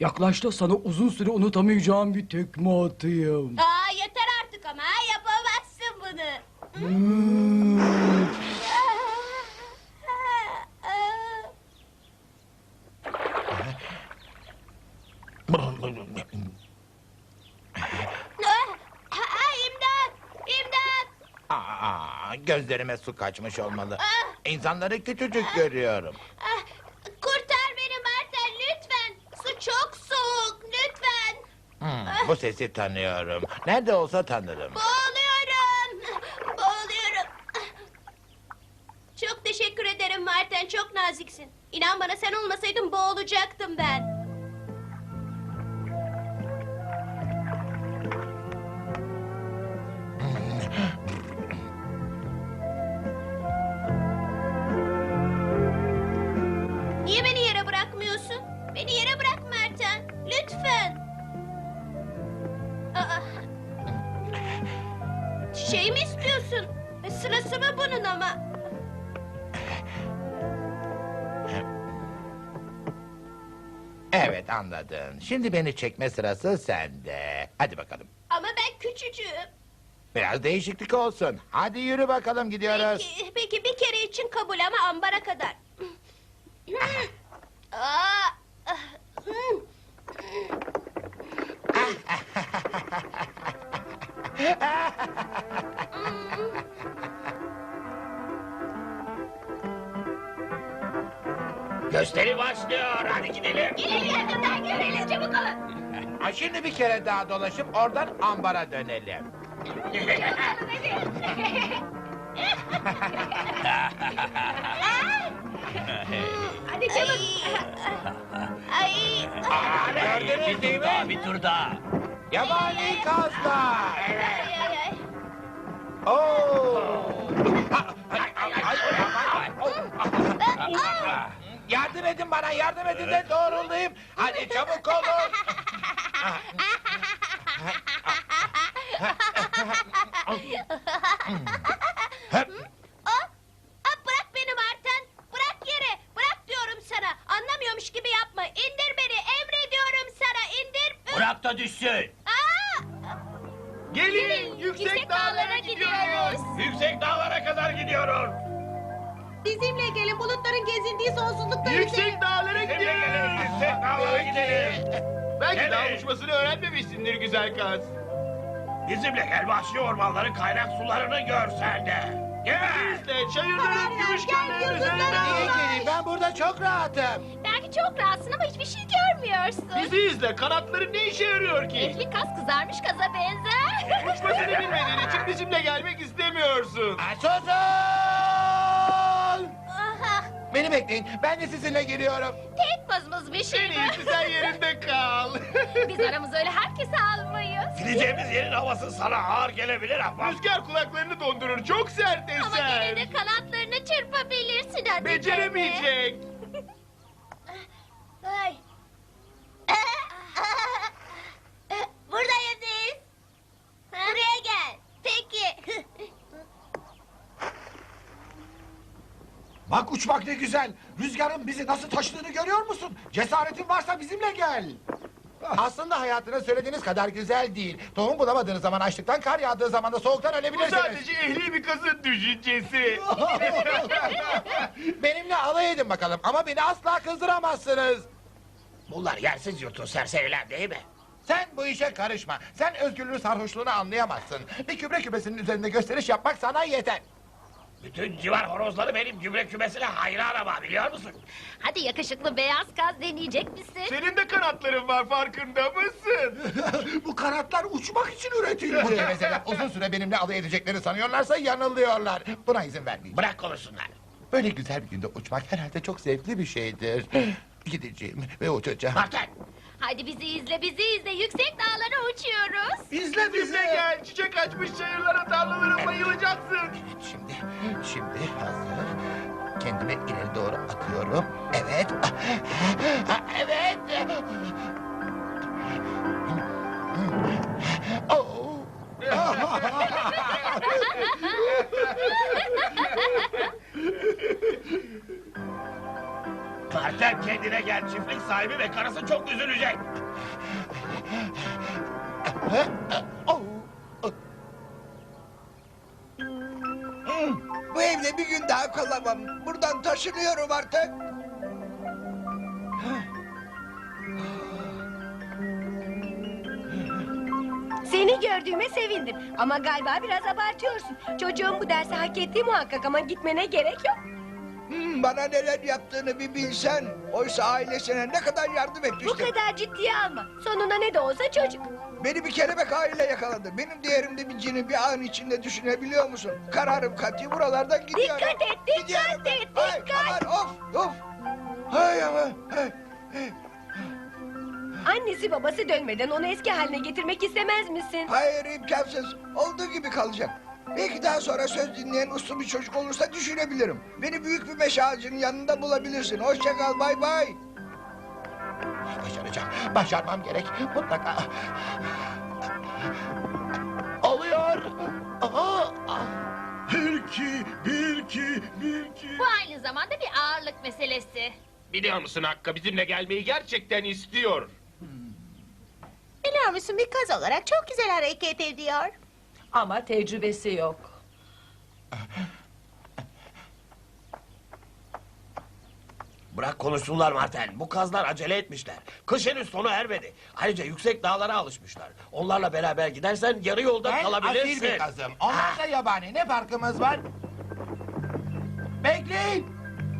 Yaklaş da sana uzun süre unutamayacağım bir tekme atayım. Aa yeter artık ama yapamazsın bunu. Hmm. Aa, gözlerime su kaçmış olmalı. İnsanları küçücük görüyorum. Ah, Kurtar beni Martel lütfen. Su çok soğuk lütfen. Hmm, bu sesi tanıyorum. Nerede olsa tanırım. Boğuluyorum. Boğuluyorum. Çok teşekkür ederim Marten. Çok naziksin. İnan bana sen olmasaydın boğulacaktım ben. Şey mi istiyorsun? E, Sırası mı bunun ama? Evet anladın. Şimdi beni çekme sırası sende. Hadi bakalım. Ama ben küçücüğüm. Biraz değişiklik olsun. Hadi yürü bakalım gidiyoruz. Peki, peki bir kere için kabul ama ambara kadar. Gösteri başlıyor. Hadi gidelim. İleri yakından görelim çabuk olun. Ha, Şimdi bir kere daha dolaşıp oradan ambara dönelim. Hadi çabuk. Ay, ay, Gördünüz değil Bir tur daha, mi? bir tur daha. Yabani kazlar. ay, ay, ay. Oo. Ay, ay, ay, ay, ay, ay. Yardım edin bana, yardım edin de doğrulayayım. Hadi çabuk olun. Aa, aa, bırak beni Marten. Bırak yere. Bırak diyorum sana. Anlamıyormuş gibi yapma. İndir beni. Emrediyorum sana. İndir. Bırak da düşsün. Aa! Gelin yüksek dağlara gidiyoruz. Yüksek dağlara kadar gidiyoruz. Bizimle gelin bulutların gezindiği sonsuzlukta Yüksek dağlara gidiyoruz. yüksek dağlara gidelim. Belki dağ Gelin. uçmasını öğrenmemişsindir güzel kız. Bizimle gel vahşi ormanların kaynak sularını görsen de. Gel. İşte çayırların gümüş göllerin üzerinden. Niye geleyim? Ben burada çok rahatım. Belki çok rahatsın ama hiçbir şey görmüyorsun. Bizi izle kanatların ne işe yarıyor ki? Ehli kas kızarmış kaza benzer. Uçmasını bilmediğin için bizimle gelmek istemiyorsun. Susun! Beni bekleyin, ben de sizinle geliyorum. tek bazımız bir En şey iyisi sen yerinde kal. Biz aramızda öyle herkese almayız. Gideceğimiz yerin havası sana ağır gelebilir ama. Rüzgar kulaklarını dondurur çok sert Ama gene eser. de kanatlarını çırpabilirsin hadi. Beceremeyecek. Ay. Buradayız biz. Buraya gel. Peki. Bak uçmak ne güzel. Rüzgarın bizi nasıl taşıdığını görüyor musun? Cesaretin varsa bizimle gel. Aslında hayatınız söylediğiniz kadar güzel değil. Tohum bulamadığınız zaman açlıktan, kar yağdığı zaman da soğuktan Bu ölebilirsiniz. sadece ehli bir kızın düşüncesi. Benimle alay edin bakalım ama beni asla kızdıramazsınız. Bunlar yersiz yurtun serseriler değil mi? Sen bu işe karışma. Sen özgürlüğü sarhoşluğunu anlayamazsın. Bir kübre küpesinin üzerinde gösteriş yapmak sana yeter. Bütün civar horozları benim gübre kümesine hayran ama biliyor musun? Hadi yakışıklı beyaz kaz deneyecek misin? Senin de kanatların var farkında mısın? Bu kanatlar uçmak için Bu üretildi. gevezeler uzun süre benimle alay edeceklerini sanıyorlarsa yanılıyorlar. Buna izin vermeyeceğim. Bırak konuşsunlar. Böyle güzel bir günde uçmak herhalde çok zevkli bir şeydir. Gideceğim ve uçacağım. Martel. Hadi bizi izle bizi izle yüksek dağlara uçuyoruz. İzle bizi. Bizimle gel çiçek açmış çayırlara tarlalara bayılacaksın. Şimdi, şimdi hazır. Kendimi ileri doğru atıyorum. Sahibi ve karısı çok üzülecek. Bu evde bir gün daha kalamam. Buradan taşınıyorum artık. Seni gördüğüme sevindim. Ama galiba biraz abartıyorsun. Çocuğun bu dersi hak ettiği muhakkak ama gitmene gerek yok. Bana neler yaptığını bir bilsen. Oysa ailesine ne kadar yardım Bu etmiştim. kadar ciddiye alma. Sonunda ne de olsa çocuk. Beni bir kelebek aile yakaladı. Benim diğerimde bir cini bir an içinde düşünebiliyor musun? Kararım katı buralardan gidiyorum. Dikkat et, dikkat Gidiyorum et, Hay, dikkat. aman, of, of. Hay aman, hay. Annesi babası dönmeden onu eski haline getirmek istemez misin? Hayır imkansız. Olduğu gibi kalacak. Belki daha sonra söz dinleyen uslu bir çocuk olursa düşünebilirim. Beni büyük bir meşe ağacının yanında bulabilirsin. Hoşça kal, bay bay. Başaracağım. Başarmam gerek. Mutlaka. Oluyor. Aha, ah. Bir iki, bir iki, bir iki. Bu aynı zamanda bir ağırlık meselesi. Biliyor musun Hakkı bizimle gelmeyi gerçekten istiyor. Biliyor musun bir kız olarak çok güzel hareket ediyor. Ama tecrübesi yok. Bırak konuşsunlar Marten. Bu kazlar acele etmişler. Kış henüz sona ermedi. Ayrıca yüksek dağlara alışmışlar. Onlarla beraber gidersen yarı yolda Ben kalabilirsin. asil bir kazım. Onlar da yabani. Ne farkımız var? Bekleyin.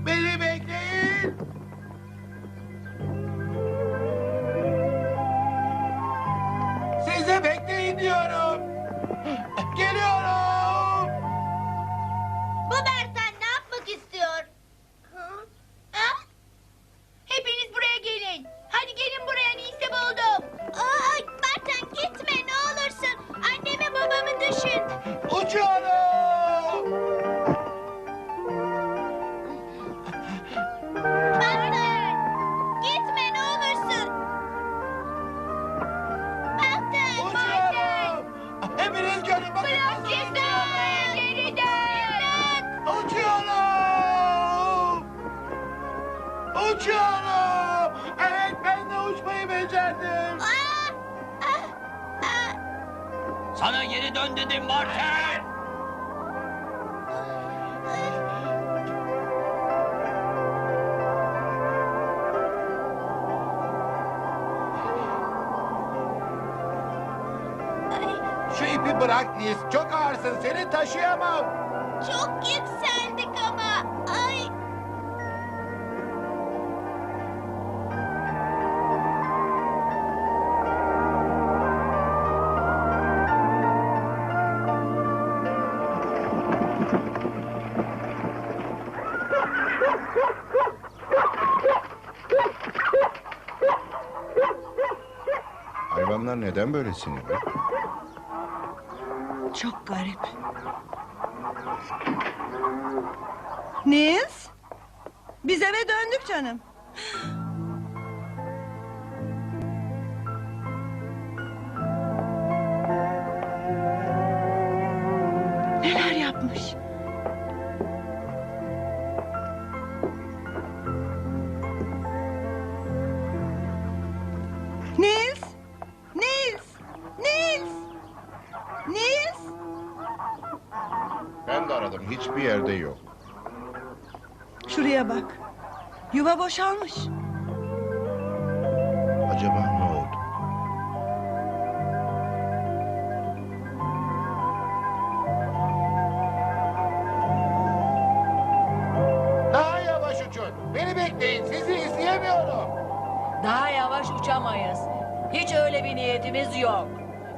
Beni bekleyin. Geri dön dedim Marten. Şu ipi bırak Nils. Çok ağırsın. Seni taşıyamam. Çok yükseldik neden böyle sinirli? Çok garip. Nils? Biz eve döndük canım. Hiçbir yerde yok. Şuraya bak. Yuva boşalmış. Acaba ne oldu? Daha yavaş uçun. Beni bekleyin. Sizi izleyemiyorum. Daha yavaş uçamayız. Hiç öyle bir niyetimiz yok.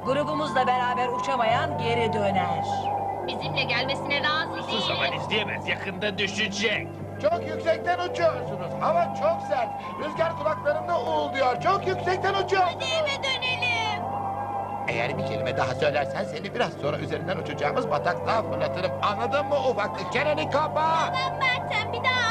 Grubumuzla beraber uçamayan geri döner. Bizimle gelmesine razı Sus zaman değilim. izleyemez yakında düşecek. Çok yüksekten uçuyorsunuz. Hava çok sert. Rüzgar kulaklarımda uğulduyor. Çok yüksekten uçuyorsunuz. Eve dönelim. Eğer bir kelime daha söylersen seni biraz sonra üzerinden uçacağımız bataklığa fırlatırım. Anladın mı ufaklık? Çeneni kapa. Ben Mertem bir daha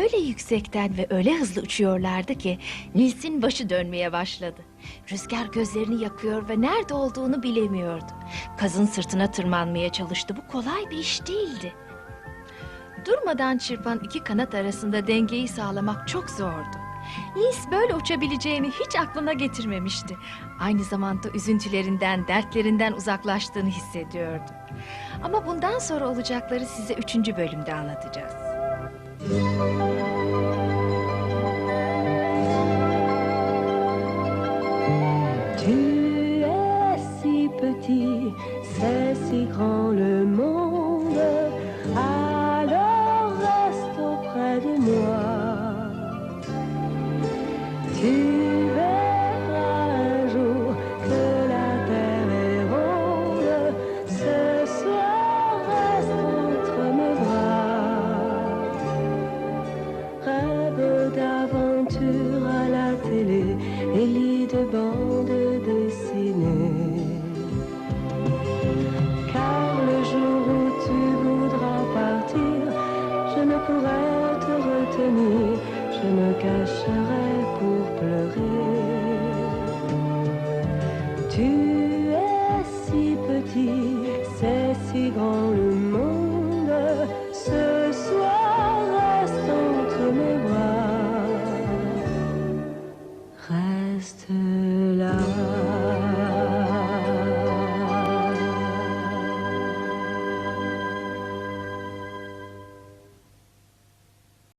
Öyle yüksekten ve öyle hızlı uçuyorlardı ki Nils'in başı dönmeye başladı. Rüzgar gözlerini yakıyor ve nerede olduğunu bilemiyordu. Kazın sırtına tırmanmaya çalıştı. Bu kolay bir iş değildi. Durmadan çırpan iki kanat arasında dengeyi sağlamak çok zordu. Nils böyle uçabileceğini hiç aklına getirmemişti. Aynı zamanda üzüntülerinden, dertlerinden uzaklaştığını hissediyordu. Ama bundan sonra olacakları size üçüncü bölümde anlatacağız. Tu es si petit, c'est si grand le monde. 他